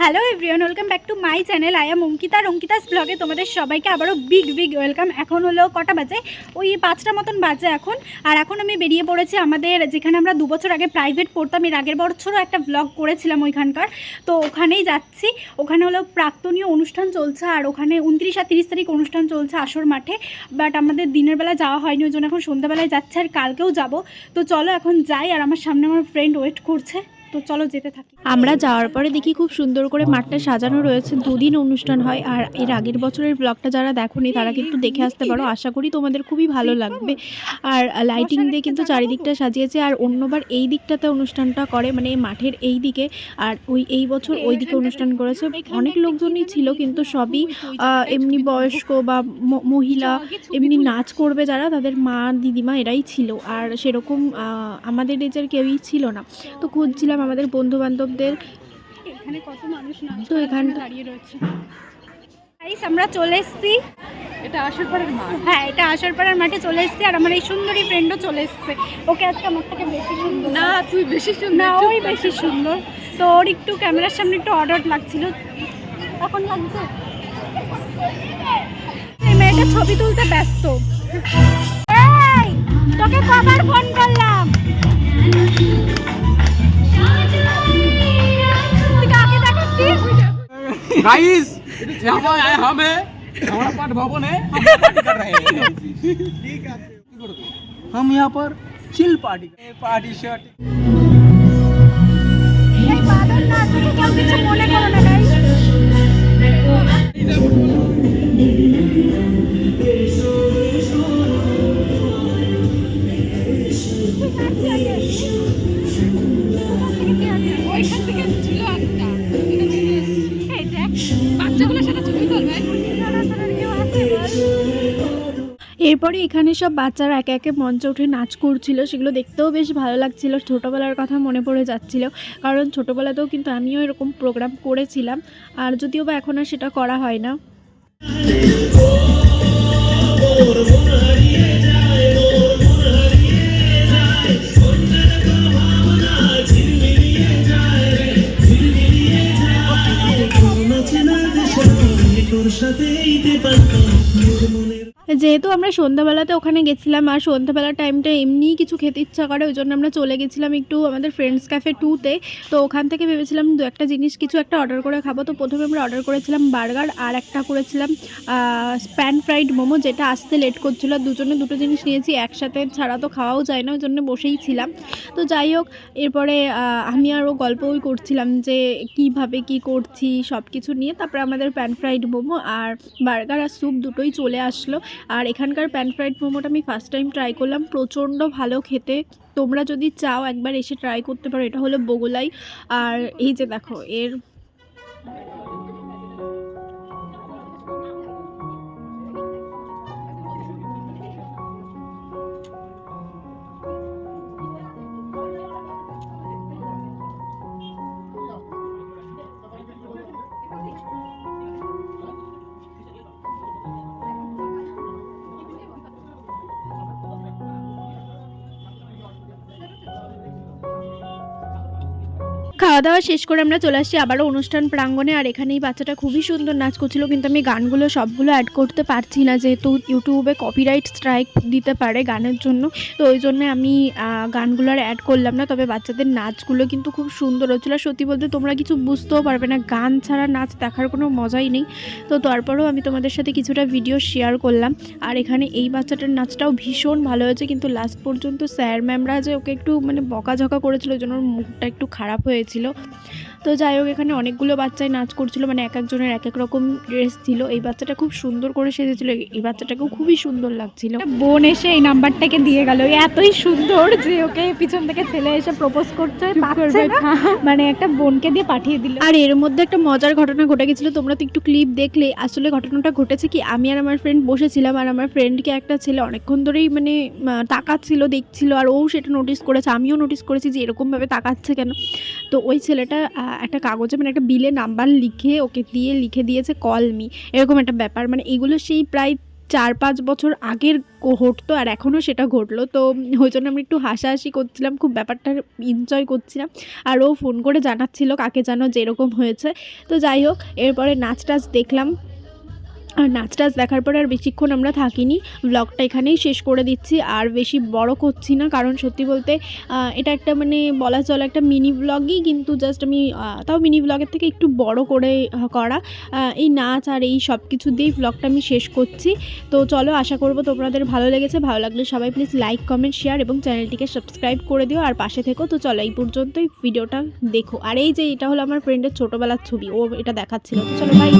Hello everyone welcome back to my channel I am Ankita Ankita's ব্লগে তোমাদের সবাইকে আবারও বিগ বিগ ওয়েলকাম এখন হলো কটা বাজে? ওই পাঁচটা মতন বাজে এখন। আর এখন আমি বেরিয়ে পড়েছি আমাদের যেখানে আমরা দু বছর আগে প্রাইভেট পড়তাম, এর আগের বছরও একটা ব্লগ করেছিলাম ওইখানকার। তো ওখানেই যাচ্ছি। ওখানে হলো প্রাক্তনীয় অনুষ্ঠান চলছে, আর ওখানে উনত্রিশ আর তিরিশ তারিখ অনুষ্ঠান চলছে আসর মাঠে। বাট আমাদের দিনের বেলা যাওয়া হয়নি, ওই জন্য এখন সন্ধ্যাবেলায় যাচ্ছে আর কালকেও যাব। তো চলো এখন যাই, আর আমার সামনে আমার ফ্রেন্ড ওয়েট করছে। তো চলো যেতে থাকি। আমরা যাওয়ার পরে দেখি খুব সুন্দর করে মাঠটা সাজানো রয়েছে, দুদিন অনুষ্ঠান হয় আর এর আগের বছরের ব্লগটা যারা দেখোনি তারা কিন্তু দেখে আসতে পারো। আশা করি তোমাদের খুবই ভালো লাগবে। আর লাইটিং দিয়ে কিন্তু চারিদিকটা সাজিয়েছে আর অন্যবার এই দিকটাতে অনুষ্ঠানটা করে মানে মাঠের এই দিকে। আর ওই, এই বছর ওই দিকে অনুষ্ঠান করেছে। অনেক লোকজনই ছিল কিন্তু সবই এমনি বয়স্ক বা মহিলা, এমনি নাচ করবে যারা তাদের মা, দিদিমা এরাই ছিল। আর সেরকম আমাদের এজের কেউই ছিল না। তো খুঁজছিলাম আমাদের বন্ধু বান্ধবদের এখানে কত মানুষ না তো এখানটা- দাঁড়িয়ে রয়েছে। আমরা চলে এসেছি। এটা আসার পরের মাঠ। হ্যাঁ এটা আসার পাড়ার মাঠে চলে এসেছি আর আমার এই সুন্দরী ফ্রেন্ডও চলে এসেছে। ওকে আজকে আমার থেকে বেশি সুন্দর। না তুই বেশি সুন্দর। না ওই বেশি সুন্দর। তো ওর একটু ক্যামেরার সামনে একটু অর্ডার লাগছিল। এখন লাগছে। এই মেয়েটা ছবি তুলতে ব্যস্ত। गाइस आए हम है। हमारा भवन है। हम पार्टी कर रहे हैं। ठीक है हम यहाँ पर chill party party shirt Thank you. এরপরে এখানে সব বাচ্চারা একে একে মঞ্চে উঠে নাচ করছিল, সেগুলো দেখতেও বেশ ভালো লাগছিল। ছোটোবেলার কথা মনে পড়ে যাচ্ছিল, কারণ ছোটোবেলাতেও কিন্তু আমিও এরকম প্রোগ্রাম করেছিলাম, আর যদিও বা এখন আর সেটা করা হয় না। যেহেতু আমরা সন্ধ্যাবেলাতে ওখানে গেছিলাম, আর সন্ধ্যাবেলার টাইমটা এমনিই কিছু খেতে ইচ্ছা করে, ওই জন্য আমরা চলে গেছিলাম একটু আমাদের ফ্রেন্ডস ক্যাফে টুতে তো। ওখান থেকে ভেবেছিলাম দু একটা জিনিস কিছু একটা অর্ডার করে খাব। তো প্রথমে আমরা অর্ডার করেছিলাম বার্গার আর একটা করেছিলাম স্প্যান ফ্রাইড মোমো, যেটা আসতে লেট করছিল। দুজনে দুটো জিনিস নিয়েছি, একসাথে ছাড়া তো খাওয়াও যায় না, ওই জন্য বসেই ছিলাম। তো যাই হোক, এরপরে আমি আরও গল্পই করছিলাম যে কীভাবে কি করছি সব কিছু নিয়ে। তারপরে আমাদের প্যান ফ্রাইড মোমো আর বার্গার আর স্যুপ দুটোই চলে আসলো। আর এখানকার প্যান ফ্রাইড মোমোটা আমি ফার্স্ট টাইম ট্রাই করলাম, প্রচণ্ড ভালো খেতে। তোমরা যদি চাও একবার এসে ট্রাই করতে পারো, এটা হলো বগুলাই। আর এই যে দেখো, এর খাওয়া দাওয়া শেষ করে আমরা চলে আসছি আবারও অনুষ্ঠান প্রাঙ্গণে। আর এখানেই বাচ্চাটা খুবই সুন্দর নাচ করছিল, কিন্তু আমি গানগুলো সবগুলো অ্যাড করতে পারছি না, যেহেতু ইউটিউবে কপিরাইট স্ট্রাইক দিতে পারে গানের জন্য। তো ওই জন্য আমি গানগুলো আর অ্যাড করলাম না, তবে বাচ্চাদের নাচগুলো কিন্তু খুব সুন্দর হচ্ছিল। সত্যি বলতে তোমরা কিছু বুঝতেও পারবে না, গান ছাড়া নাচ দেখার কোনো মজাই নেই। তো তারপরেও আমি তোমাদের সাথে কিছুটা ভিডিও শেয়ার করলাম। আর এখানে এই বাচ্চাটার নাচটাও ভীষণ ভালো হয়েছে, কিন্তু লাস্ট পর্যন্ত স্যার ম্যামরা যে ওকে একটু মানে বকাঝকা করেছিল, ওই জন্য ওর মুখটা একটু খারাপ হয়েছিল তো যাই হোক এখানে অনেকগুলো বাচ্চাই নাচ করছিল মানে এক একজনের এক এক রকম ড্রেস ছিল। এই বাচ্চাটা খুব সুন্দর করে সেজেছিল এই বাচ্চাটাকেও খুবই সুন্দর লাগছিল। বোন এসে এই নাম্বারটাকে দিয়ে গেল এতই সুন্দর যে ওকে পিছন থেকে ছেলে এসে প্রপোজ করতে মানে একটা বোনকে দিয়ে পাঠিয়ে দিল। আর এর মধ্যে একটা মজার ঘটনা ঘটে গেছিল তোমরা তো একটু ক্লিপ দেখলে। আসলে ঘটনাটা ঘটেছে কি আমি আর আমার ফ্রেন্ড বসেছিলাম আর আমার ফ্রেন্ডকে একটা ছেলে অনেকক্ষণ ধরেই মানে তাকাচ্ছিল দেখছিল আর ও সেটা নোটিস করেছে আমিও নোটিস করেছি যে এরকমভাবে তাকাচ্ছে কেন। তো ওই ছেলেটা একটা কাগজে মানে একটা বিলে নাম্বার লিখে ওকে দিয়ে লিখে দিয়েছে কল মি এরকম একটা ব্যাপার। মানে এগুলো সেই প্রায় চার পাঁচ বছর আগের ঘটতো আর এখনও সেটা ঘটলো। তো ওই জন্য আমি একটু হাসাহাসি করছিলাম, খুব ব্যাপারটা এনজয় করছিলাম। আর ও ফোন করে জানাচ্ছিল কাকে জানো যেরকম হয়েছে। তো যাই হোক, এরপরে নাচ টাচ দেখলাম। আর নাচ টাচ দেখার পরে আর বেশিক্ষণ আমরা থাকিনি। ব্লগটা এখানেই শেষ করে দিচ্ছি, আর বেশি বড় করছি না, কারণ সত্যি বলতে এটা একটা মানে বলা চলে একটা মিনি ব্লগই কিন্তু জাস্ট আমি তাও মিনি ব্লগের থেকে একটু বড় করে করা। এই নাচ আর এই সব কিছু দিয়েই ব্লগটা আমি শেষ করছি। তো চলো, আশা করব তোমাদের ভালো লেগেছে। ভালো লাগলে সবাই প্লিজ লাইক কমেন্ট শেয়ার এবং চ্যানেলটিকে সাবস্ক্রাইব করে দিও। আর পাশে থেকো। তো চলো, এই পর্যন্তই ভিডিওটা দেখো। আর এই যে, এটা হলো আমার ফ্রেন্ডের ছোটোবেলার ছবি। ও এটা দেখাচ্ছিল। তো চলো ভাই